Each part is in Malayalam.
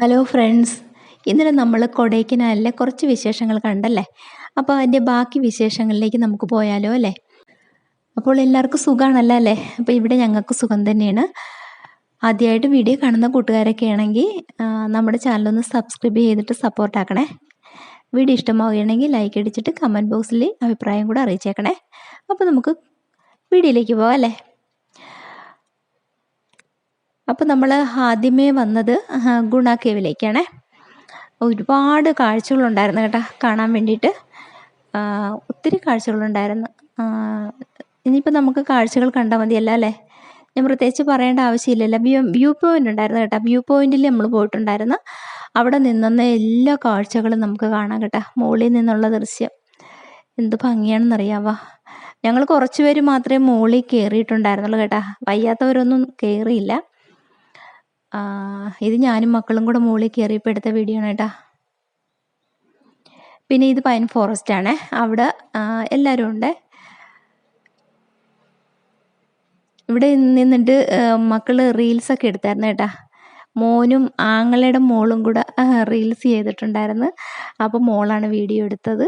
ഹലോ ഫ്രണ്ട്സ് ഇന്നലെ നമ്മൾ കൊടൈക്കനാലിലെ കുറച്ച് വിശേഷങ്ങൾ കണ്ടല്ലേ? അപ്പോൾ അതിന്റെ ബാക്കി വിശേഷങ്ങളിലേക്ക് നമുക്ക് പോയാലോ അല്ലേ? അപ്പോൾ എല്ലാവർക്കും സുഖമാണല്ലോ അല്ലേ? അപ്പോൾ ഇവിടെ ഞങ്ങൾക്ക് സുഖം തന്നെയാണ്. ആദ്യമായിട്ട് വീഡിയോ കാണുന്ന കൂട്ടുകാരൊക്കെ ആണെങ്കിൽ നമ്മുടെ ചാനലൊന്ന് സബ്സ്ക്രൈബ് ചെയ്തിട്ട് സപ്പോർട്ട് ആക്കണേ. വീഡിയോ ഇഷ്ടമാവുകയാണെങ്കിൽ ലൈക്ക് അടിച്ചിട്ട് കമന്റ് ബോക്സിൽ അഭിപ്രായം കൂടെ അറിയിച്ചേക്കണേ. അപ്പോൾ നമുക്ക് വീഡിയോയിലേക്ക് പോകാം അല്ലേ? അപ്പോൾ നമ്മൾ ആദ്യമേ വന്നത് ഗുണ കേവിലേക്കാണേ ഒരുപാട് കാഴ്ചകളുണ്ടായിരുന്നു കേട്ടോ കാണാൻ വേണ്ടിയിട്ട്. ഒത്തിരി കാഴ്ചകളുണ്ടായിരുന്നു. ഇനിയിപ്പോൾ നമുക്ക് കാഴ്ചകൾ കണ്ടാൽ മതിയല്ല അല്ലേ? ഞാൻ പ്രത്യേകിച്ച് പറയേണ്ട ആവശ്യമില്ലല്ലോ. വ്യൂ വ്യൂ പോയിന്റ് ഉണ്ടായിരുന്നു കേട്ടോ. വ്യൂ പോയിന്റിൽ നമ്മൾ പോയിട്ടുണ്ടായിരുന്നു. അവിടെ നിന്നുന്ന എല്ലാ കാഴ്ചകളും നമുക്ക് കാണാം കേട്ടോ. മുകളിൽ നിന്നുള്ള ദൃശ്യം. എന്ത് ഭംഗിയാണെന്നറിയാവാ? ഞങ്ങൾ കുറച്ച് പേര് മാത്രമേ മുകളിൽ കയറിയിട്ടുണ്ടായിരുന്നുള്ളൂ കേട്ടോ. വയ്യാത്തവരൊന്നും കയറിയില്ല ഇത് ഞാനും മക്കളും കൂടെ മുകളിൽ കയറിയപ്പോൾ എടുത്ത വീഡിയോ ആണ് കേട്ടോ. പിന്നെ ഇത് പൈൻ ഫോറസ്റ്റ് ആണ്. അവിടെ എല്ലാവരും ഉണ്ട്. ഇവിടെ നിന്നിട്ട് മക്കൾ റീൽസൊക്കെ എടുത്തായിരുന്നു കേട്ടാ. മോനും ആങ്ങളുടെ മോളും കൂടെ റീൽസ് ചെയ്തിട്ടുണ്ടായിരുന്നു. അപ്പോൾ മോളാണ് വീഡിയോ എടുത്തത്.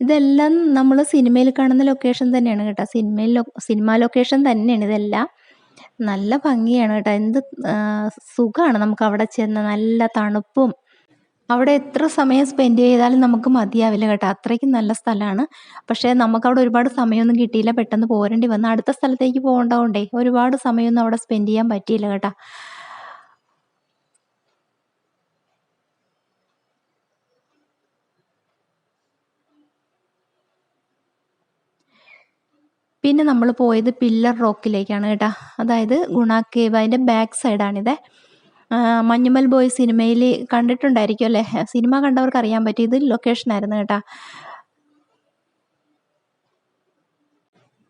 ഇതെല്ലാം നമ്മൾ സിനിമയിൽ കാണുന്ന ലൊക്കേഷൻ തന്നെയാണ് കേട്ടോ. സിനിമയിൽ സിനിമ ലൊക്കേഷൻ തന്നെയാണ് ഇതെല്ലാം. നല്ല ഭംഗിയാണ് കേട്ടോ. എന്ത് സുഖമാണ് നമുക്ക് അവിടെ ചെന്ന് നല്ല തണുപ്പും. അവിടെ എത്ര സമയം സ്പെൻഡ് ചെയ്താലും നമുക്ക് മതിയാവില്ല കേട്ടോ. അത്രയ്ക്കും നല്ല സ്ഥലമാണ്. പക്ഷേ നമുക്കവിടെ ഒരുപാട് സമയമൊന്നും കിട്ടിയില്ല. പെട്ടെന്ന് പോരേണ്ടി വന്ന്. അടുത്ത സ്ഥലത്തേക്ക് പോകേണ്ടതുകൊണ്ടേ ഒരുപാട് സമയമൊന്നും അവിടെ സ്പെൻഡ് ചെയ്യാൻ പറ്റിയില്ല കേട്ടോ. പിന്നെ നമ്മൾ പോയത് പില്ലർ റോക്കിലേക്കാണ് കേട്ടോ. അതായത് ഗുണ കേവ് അതിന്റെ ബാക്ക് സൈഡാണിത് മഞ്ഞുമൽ ബോയ് സിനിമയിൽ കണ്ടിട്ടുണ്ടായിരിക്കും അല്ലേ? സിനിമ കണ്ടവർക്ക് അറിയാൻ പറ്റും ഇത് ലൊക്കേഷനായിരുന്നു കേട്ടോ.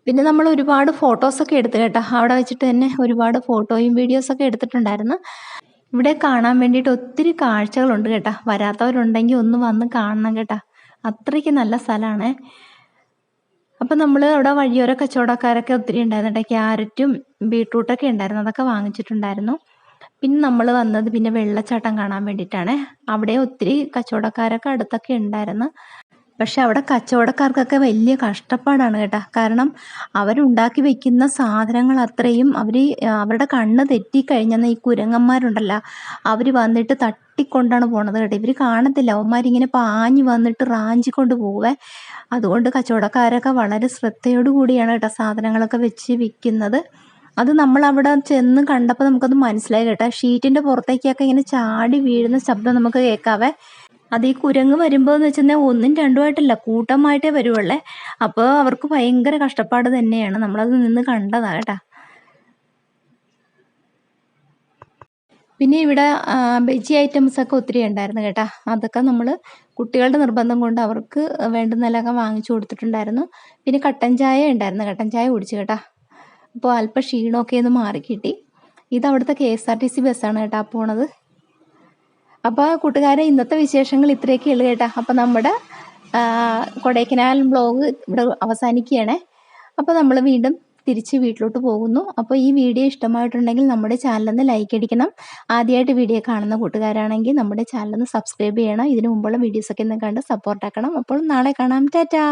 പിന്നെ നമ്മൾ ഒരുപാട് ഫോട്ടോസൊക്കെ എടുത്ത് കേട്ടോ. അവിടെ വെച്ചിട്ട് തന്നെ ഒരുപാട് ഫോട്ടോയും വീഡിയോസൊക്കെ എടുത്തിട്ടുണ്ടായിരുന്നു. ഇവിടെ കാണാൻ വേണ്ടിയിട്ട് ഒത്തിരി കാഴ്ചകളുണ്ട് കേട്ടോ. വരാത്തവരുണ്ടെങ്കിൽ ഒന്ന് വന്ന് കാണണം കേട്ടോ. അത്രയ്ക്ക് നല്ല സ്ഥലമാണ്. അപ്പം നമ്മൾ അവിടെ വഴിയോര കച്ചവടക്കാരൊക്കെ ഒത്തിരി ഉണ്ടായിരുന്നു ക്യാരറ്റും ബീട്രൂട്ടൊക്കെ ഉണ്ടായിരുന്നു. അതൊക്കെ വാങ്ങിച്ചിട്ടുണ്ടായിരുന്നു. പിന്നെ നമ്മൾ വന്നത് പിന്നെ വെള്ളച്ചാട്ടം കാണാൻ വേണ്ടിയിട്ടാണ്. അവിടെ ഒത്തിരി കച്ചവടക്കാരൊക്കെ അടുത്തൊക്കെ ഉണ്ടായിരുന്നു. പക്ഷെ അവിടെ കച്ചവടക്കാർക്കൊക്കെ വലിയ കഷ്ടപ്പാടാണ് കേട്ടോ. കാരണം അവരുണ്ടാക്കി വെക്കുന്ന സാധനങ്ങൾ അത്രയും അവർ അവരുടെ കണ്ണ് തെറ്റിക്കഴിഞ്ഞെന്ന ഈ കുരങ്ങന്മാരുണ്ടല്ലോ അവർ വന്നിട്ട് തട്ടിക്കൊണ്ടാണ് പോണത് കേട്ടോ. ഇവർ കാണത്തില്ല അവന്മാരിങ്ങനെ പാഞ്ഞു വന്നിട്ട് റാഞ്ചിക്കൊണ്ട് പോവേ. അതുകൊണ്ട് കച്ചവടക്കാരൊക്കെ വളരെ ശ്രദ്ധയോടു കൂടിയാണ് കേട്ടോ സാധനങ്ങളൊക്കെ വെച്ച് വിൽക്കുന്നത്. അത് നമ്മൾ അവിടെ ചെന്ന് കണ്ടപ്പോൾ നമുക്കത് മനസ്സിലായി കേട്ടോ. ഷീറ്റിന്റെ പുറത്തേക്കൊക്കെ ഇങ്ങനെ ചാടി വീഴുന്ന ശബ്ദം നമുക്ക് കേൾക്കാവേ. അത് ഈ കുരങ്ങ് വരുമ്പോ എന്ന് വെച്ചാൽ ഒന്നും രണ്ടുമായിട്ടല്ല കൂട്ടമായിട്ടേ വരുവുള്ളേ. അപ്പോൾ അവർക്ക് ഭയങ്കര കഷ്ടപ്പാട് തന്നെയാണ്. നമ്മളത് നിന്ന് കണ്ടതാ കേട്ടാ. പിന്നെ ഇവിടെ വെജ് ഐറ്റംസ് ഒക്കെ ഒത്തിരി ഉണ്ടായിരുന്നു കേട്ടാ. അതൊക്കെ നമ്മൾ കുട്ടികളുടെ നിർബന്ധം കൊണ്ട് അവർക്ക് വേണ്ടുന്നതിലൊക്കെ വാങ്ങിച്ചു കൊടുത്തിട്ടുണ്ടായിരുന്നു. പിന്നെ കട്ടൻ ചായ ഉണ്ടായിരുന്നു. കട്ടൻ ചായ കുടിച്ചു കേട്ടാ. അപ്പോൾ അല്പം ക്ഷീണമൊക്കെ ഒന്ന് മാറി കിട്ടി ഇത് അവിടുത്തെ K S R T C ബസ്സാണ് കേട്ടാ പോണത്. അപ്പോൾ കൂട്ടുകാരെ ഇന്നത്തെ വിശേഷങ്ങൾ ഇത്രയൊക്കെ ഉള്ളു കേട്ടോ. അപ്പോൾ നമ്മുടെ കൊടൈക്കനാൽ ബ്ലോഗ് ഇവിടെ അവസാനിക്കുകയാണ്. അപ്പോൾ നമ്മൾ വീണ്ടും തിരിച്ച് വീട്ടിലോട്ട് പോകുന്നു. അപ്പോൾ ഈ വീഡിയോ ഇഷ്ടമായിട്ടുണ്ടെങ്കിൽ നമ്മുടെ ചാനലൊന്ന് ലൈക്ക് അടിക്കണം. ആദ്യമായിട്ട് വീഡിയോ കാണുന്ന കൂട്ടുകാരാണെങ്കിൽ നമ്മുടെ ചാനലൊന്ന് സബ്സ്ക്രൈബ് ചെയ്യണം. ഇതിനു മുമ്പുള്ള വീഡിയോസൊക്കെ ഒന്ന് കണ്ട് സപ്പോർട്ടാക്കണം അപ്പോൾ നാളെ കാണാം. ടാറ്റാ!